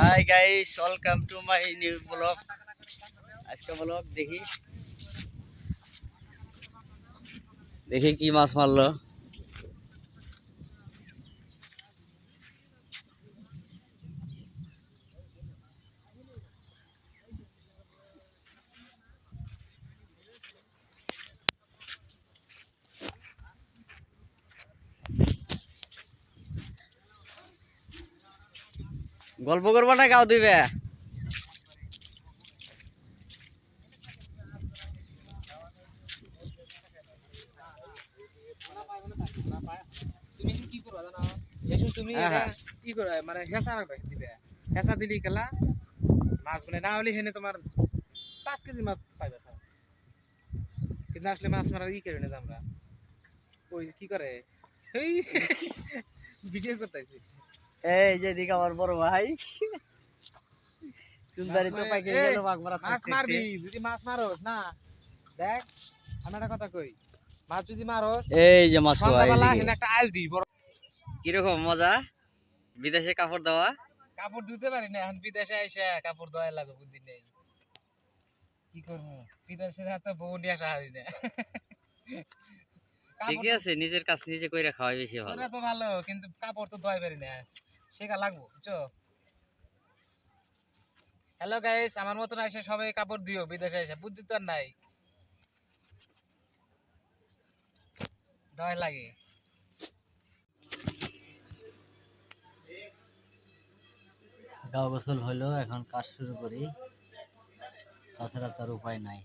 Hi guys welcome to my new vlog আজকে blog দেখি দেখি কি মাছ মারলো গল্প করবা না গাও দিবে। তুমি কি করবা জানো? এখন তুমি হ্যাঁ, এটা হ্যাঁ। কি করবা? মানে হেসা রাখবে দিবে। হেসা দিলি খেলা মাছ বলে না হলে হেনে তোমার পাঁচ কেজি মাছ পাইবে খাও। কিন্তু আসলে মাছ মারার ই করে না আমরা। ওই কি করে? এই ভিডিও করতেছি। এই যে দিকে আমার বড় ভাই। চুলদারি তো পাইকে গেল বাঘ মারা মাছ মারবি যদি মাছ মারোস না। দেখ আমি একটা কথা কই মাছ যদি মারোস এই যে মাছ হেনে একটা আইল দি বড় কীরকম মজা? বিদেশে কাপড় দেওয়া? কাপড় ধুতে পারি না এখন বিদেশে এসে কাপড় ধোয়া লাগে বুদ্ধি নেই। কি করব? বিদেশে তো বউ নিয়ে আসা হারি না। ঠিকই আছে নিজের কাজ নিজে কইরা খাওয়াই বেশি ভালো। তো ভালো কিন্তু কাপড় তো ধোয়াই পারি না। শেখা লাগবো, বুঝছ? হ্যালো গাইস আমার মতন এসে সবাই কাপড় দিও, বিদেশে এসে। বুদ্ধি তো আর নাই। দয় লাগে। গাও গোসল হলো এখন কাজ শুরু করি। তাছাড়া তার উপায় নাই।